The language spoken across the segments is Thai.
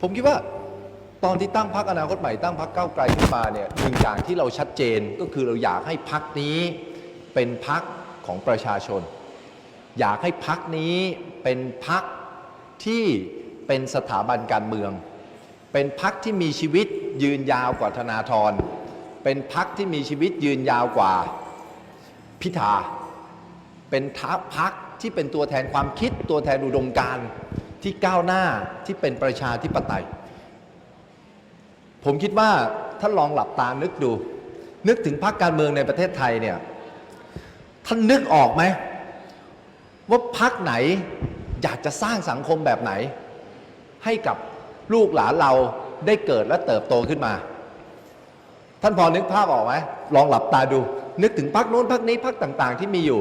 ผมคิดว่าตอนที่ตั้งพักอนาคตใหม่ตั้งพักก้าไกลขึ้นมาเนี่ยหนึ่งอย่างที่เราชัดเจนก็คือเราอยากให้พักนี้เป็นพักของประชาชน อยากให้พักนี้เป็นพักที่เป็นสถาบันการเมือง เป็นพักที่มีชีวิตยืนยาวกว่าธนาธรเป็นพักที่มีชีวิตยืนยาวกว่าพิธาเป็นทัพพักที่เป็นตัวแทนความคิดตัวแทนอุดมการณ์ ที่ก้าวหน้าที่เป็นประชาธิปไตย ผมคิดว่าท่านลองหลับตานึกดู นึกถึงพรรคการเมืองในประเทศไทยเนี่ยท่านนึกออกไหมว่าพรรคไหนอยากจะสร้างสังคมแบบไหน ให้กับลูกหลานเราได้เกิดและเติบโตขึ้นมา ท่านพอนึกภาพออกไหมลองหลับตาดู นึกถึงพรรคโน้นพรรคนี้พรรคต่าง ๆ ที่มีอยู่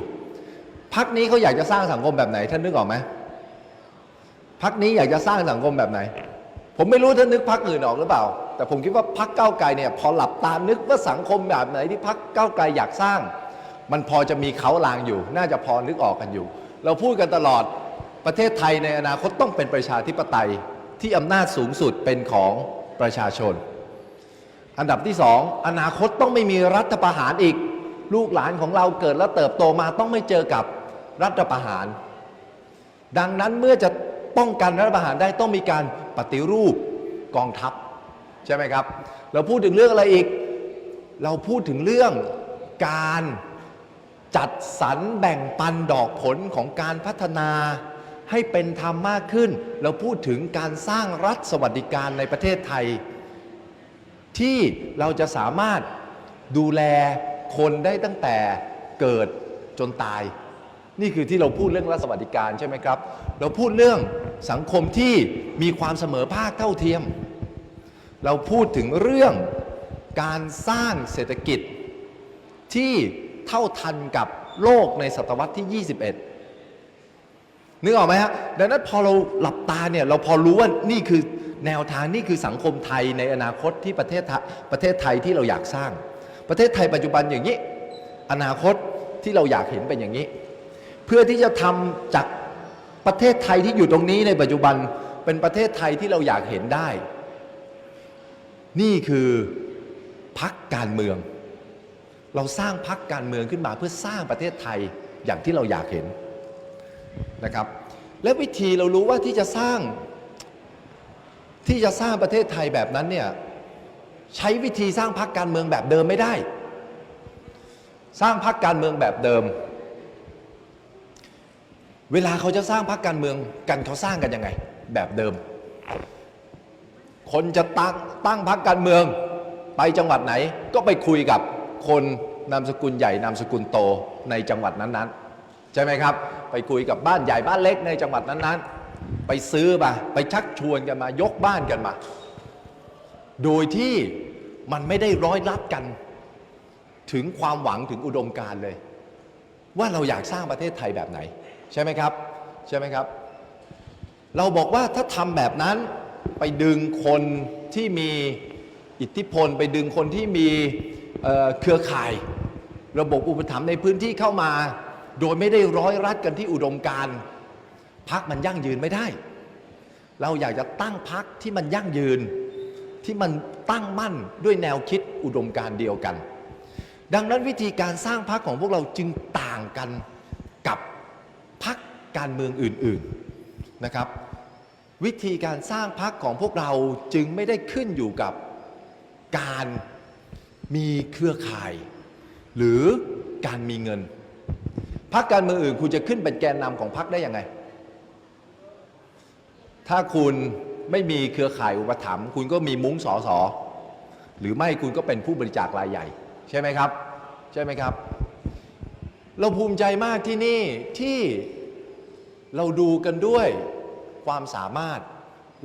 พรรคนี้เขาอยากจะสร้างสังคมแบบไหน ท่านนึกออกไหม พรรคนี้อยากจะสร้างสังคมแบบไหน ผมไม่รู้ท่านนึกพรรคอื่นออกหรือเปล่า แต่ผมคิดว่าพรรคก้าไกลเนี่ยพอหลับตานึกว่าสังคมแบบไหนที่พรรคก้าไกลอยากสร้าง มันพอจะมีเขาลางอยู่ น่าจะพอนึกออกกันอยู่ เราพูดกันตลอดประเทศไทยในอนาคตต้องเป็นประชาธิปไตยที่อำนาจสูงสุดเป็นของประชาชน อันดับที่สองอนาคตต้องไม่มีรัฐประหารอีก ลูกหลานของเราเกิดและเติบโตมาต้องไม่เจอกับรัฐประหาร ดังนั้นเมื่อจะ ป้องกันรัฐประหารได้ต้องมีการปฏิรูปกองทัพใช่ไหมครับ เราพูดถึงเรื่องอะไรอีก เราพูดถึงเรื่องการจัดสรรแบ่งปันดอกผลของการพัฒนาให้เป็นธรรมมากขึ้น เราพูดถึงการสร้างรัฐสวัสดิการในประเทศไทย ที่เราจะสามารถดูแลคนได้ตั้งแต่เกิดจนตาย นี่คือที่เราพูดเรื่องรัฐสวัสดิการใช่ไหมครับ เราพูดเรื่องสังคมที่มีความเสมอภาคเท่าเทียม เราพูดถึงเรื่องการสร้างเศรษฐกิจที่เท่าทันกับโลกในศตวรรษที่ 21 นึกออกไหมฮะ ดังนั้นพอเราหลับตาเนี่ยเราพอรู้ว่านี่คือแนวทางนี่คือสังคมไทยในอนาคตที่ประเทศประเทศไทยที่เราอยากสร้าง ประเทศไทยปัจจุบันอย่างนี้ อนาคตที่เราอยากเห็นเป็นอย่างนี้ เพื่อที่จะทำจากประเทศไทยที่อยู่ตรงนี้ในปัจจุบันเป็นประเทศไทยที่เราอยากเห็นได้ นี่คือพักการเมือง เราสร้างพักการเมืองขึ้นมาเพื่อสร้างประเทศไทยอย่างที่เราอยากเห็นนะครับ และวิธีเรารู้ว่าที่จะสร้างที่จะสร้างประเทศไทยแบบนั้นเนี่ยใช้วิธีสร้างพักการเมืองแบบเดิมไม่ได้ สร้างพักการเมืองแบบเดิม เวลาเขาจะสร้างพักการเมืองกันเขาสร้างกันยังไง แบบเดิม คนจะตั้งตั้งพักการเมือง ไปจังหวัดไหนก็ไปคุยกับคนนามสกุลใหญ่นามสกุลโตในจังหวัดนั้นๆ ใช่ไหมครับ ไปคุยกับบ้านใหญ่บ้านเล็กในจังหวัดนั้นๆ ไปซื้อมาไปชักชวนกันมายกบ้านกันมา โดยที่มันไม่ได้ร้อยลัดกัน ถึงความหวังถึงอุดมการเลย ว่าเราอยากสร้างประเทศไทยแบบไหน ใช่ไหมครับ ใช่ไหมครับ เราบอกว่าถ้าทำแบบนั้นไปดึงคนที่มีอิทธิพล ไปดึงคนที่มีเเครือข่าย ระบบอุปถัมภ์ในพื้นที่เข้ามา โดยไม่ได้ร้อยรัดกันที่อุดมการพักมันยั่งยืนไม่ได้ เราอยากจะตั้งพักที่มันยั่งยืน ที่มันตั้งมั่นด้วยแนวคิดอุดมการเดียวกัน ดังนั้นวิธีการสร้างพรรคของพวกเราจึงต่างกัน การเมืองอื่นๆนะครับ วิธีการสร้างพรรคของพวกเราจึงไม่ได้ขึ้นอยู่กับการมีเครือข่าย หรือการมีเงินพรรคการเมืองอื่นคุณจะขึ้นเป็นแกนนำของพรรคได้ยังไง ถ้าคุณไม่มีเครือข่ายอุปถัมภ์คุณก็มีมุ้งสอสอหรือไม่คุณก็เป็นผู้บริจาครายใหญ่ ใช่ไหมครับ ใช่ไหมครับ เราภูมิใจมากที่นี่ที่ เราดูกันด้วยความสามารถ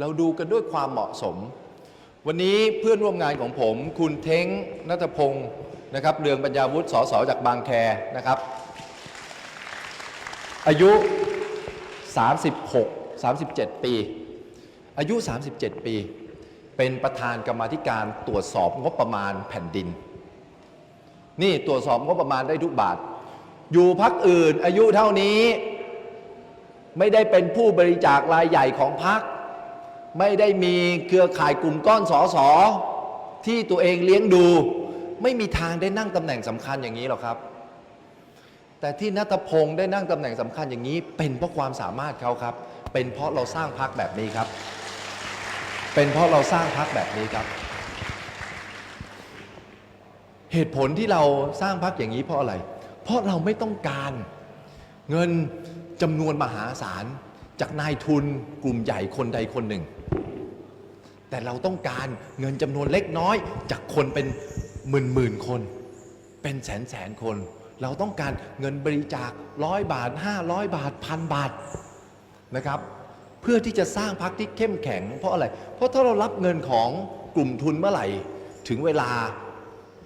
เราดูกันด้วยความเหมาะสม วันนี้เพื่อนร่วมงานของผม คุณเท้งนัทพงศ์นะครับเรืองปัญญาวุฒิสสจากบางแคนะครับ อายุ 36 37 ปี อายุ 37 ปี เป็นประธานกรรมธิการตรวจสอบงบประมาณแผ่นดิน นี่ตรวจสอบงบประมาณได้ทุกบาท อยู่พักอื่นอายุเท่านี้ ไม่ได้เป็นผู้บริจาครายใหญ่ของพักไม่ได้มีเครือข่ายกลุ่มก้อนสอสอที่ตัวเองเลี้ยงดู ไม่มีทางได้นั่งตำแหน่งสำคัญอย่างนี้หรอกครับ แต่ที่นัทพงศ์ได้นั่งตำแหน่งสำคัญอย่างนี้ เป็นเพราะความสามารถเขาครับ เป็นเพราะเราสร้างพักแบบนี้ครับ เป็นเพราะเราสร้างพักแบบนี้ครับ เหตุผลที่เราสร้างพักอย่างนี้เพราะอะไร เพราะเราไม่ต้องการเงิน จำนวนมหาศาลจากนายทุนกลุ่มใหญ่คนใดคนหนึ่ง แต่เราต้องการเงินจำนวนเล็กน้อยจากคนเป็นหมื่นหมื่นคน เป็นแสนแสนคน เราต้องการเงินบริจาคร้อยบาท 500 บาทพันบาทนะครับ เพื่อที่จะสร้างพักที่เข้มแข็ง เพราะอะไร เพราะถ้าเรารับเงินของกลุ่มทุนเมื่อไหร่ ถึงเวลา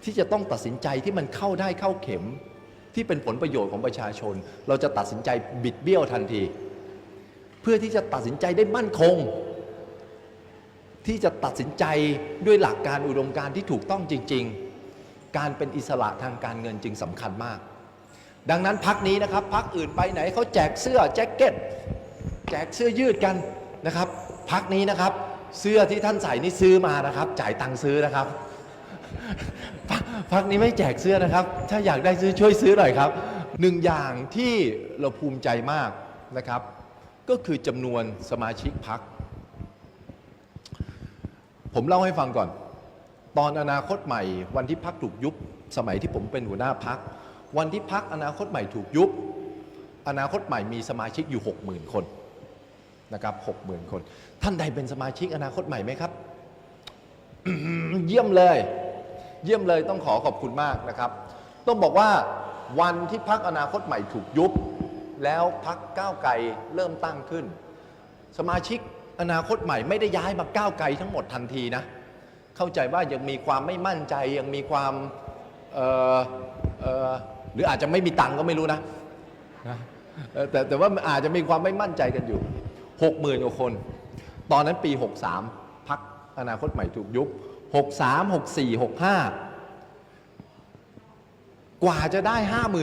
ที่จะต้องตัดสินใจที่มันเข้าได้เข้าเข็ม ที่เป็นผลประโยชน์ของประชาชน เราจะตัดสินใจบิดเบี้ยวทันที เพื่อที่จะตัดสินใจได้มั่นคง ที่จะตัดสินใจด้วยหลักการอุดมการณ์ที่ถูกต้องจริง ๆ การเป็นอิสระทางการเงินจึงสำคัญมาก ดังนั้นพักนี้นะครับพักอื่นไปไหนเขาแจกเสื้อแจ็คเก็ตแจกเสื้อยืดกันนะครับ พักนี้นะครับ เสื้อที่ท่านใส่นี่ซื้อมานะครับ จ่ายตังค์ซื้อนะครับ พักพักนี้ไม่แจกเสื้อนะครับ ถ้าอยากได้ซื้อช่วยซื้อหน่อยครับหนึ่งอย่างที่เราภูมิใจมากนะครับ ก็คือจำนวนสมาชิกพัก ผมเล่าให้ฟังก่อน ตอนอนาคตใหม่ วันที่พักถูกยุบสมัยที่ผมเป็นหัวหน้าพัก วันที่พักอนาคตใหม่ถูกยุบ อนาคตใหม่มีสมาชิกอยู่ 60,000 คนนะครับ60,000 คน ท่านใดเป็นสมาชิกอนาคตใหม่ไหมครับ เยี่ยมเลย เยี่ยมเลยต้องขอขอบคุณมากนะครับ ต้องบอกว่าวันที่พักอนาคตใหม่ถูกยุบ แล้วพักก้าวไกลเริ่มตั้งขึ้น สมาชิกอนาคตใหม่ไม่ได้ย้ายมาก้าวไกลทั้งหมดทันทีนะ เข้าใจว่ายังมีความไม่มั่นใจยังมีความหรืออาจจะไม่มีตังก็ไม่รู้นะแต่แต่ว่าอาจจะมีความไม่มั่นใจกันอยู่ 6 0,000กว่าคน ตอนนั้นปี 63พักอนาคตใหม่ถูกยุบ 63 64 65 กว่าจะได้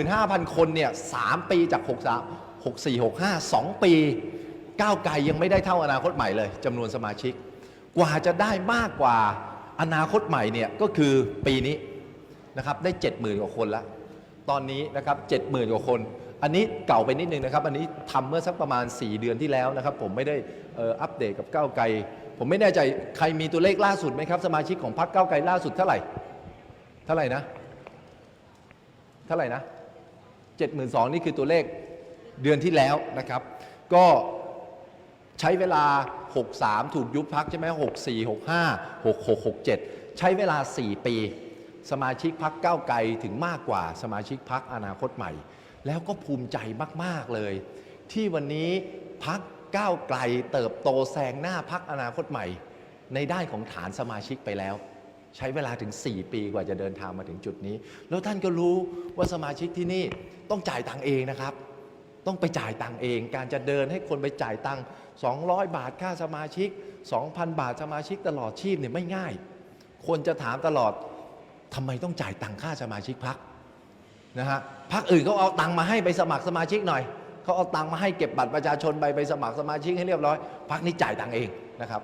55,000 คนเนี่ย3ปีจาก 63 64 65 2 ปี ก้าวไกลยังไม่ได้เท่าอนาคตใหม่เลยจำนวนสมาชิก กว่าจะได้มากกว่าอนาคตใหม่เนี่ยก็คือปีนี้นะครับได้ 70,000 กว่าคนแล้วตอนนี้นะครับ70,000 กว่าคน อันนี้เก่าไปนิดนึงนะครับ อันนี้ทำเมื่อสักประมาณ 4 เดือนที่แล้วนะครับ ผมไม่ได้อัปเดตกับก้าวไกล ผมไม่แน่ใจใครมีตัวเลขล่าสุดไหมครับ สมาชิกของพรรคก้าวไกลล่าสุดเท่าไหร่ เท่าไหร่นะ เท่าไหร่นะ72,000นี่คือตัวเลขเดือนที่แล้วนะครับ ก็ใช้เวลา 63 ถูกยุบพักใช่ไหม64 65 66 67 ใช้เวลา 4 ปี สมาชิกพักก้าวไกลถึงมากกว่าสมาชิกพักอนาคตใหม่ แล้วก็ภูมิใจมาก ๆ เลย ที่วันนี้พัก ก้าวไกลเติบโตแซงหน้าพักอนาคตใหม่ ในด้านของฐานสมาชิกไปแล้ว ใช้เวลาถึง 4 ปีกว่าจะเดินทางมาถึงจุดนี้ แล้วท่านก็รู้ว่าสมาชิกที่นี่ต้องจ่ายตังเองนะครับ ต้องไปจ่ายตังเอง การจะเดินให้คนไปจ่ายตัง200 บาทค่าสมาชิก 2,000 บาทสมาชิกตลอดชีพเนี่ยไม่ง่าย คนจะถามตลอดทำไมต้องจ่ายตังค่าสมาชิกพักนะฮะพักอื่นเขาเอาตังมาให้ไปสมัครสมาชิกหน่อย เขาเอาตังค์มาให้เก็บบัตรประชาชนไปไปสมัครสมาชิกให้เรียบร้อยพักนี้จ่ายตังค์เองนะครับ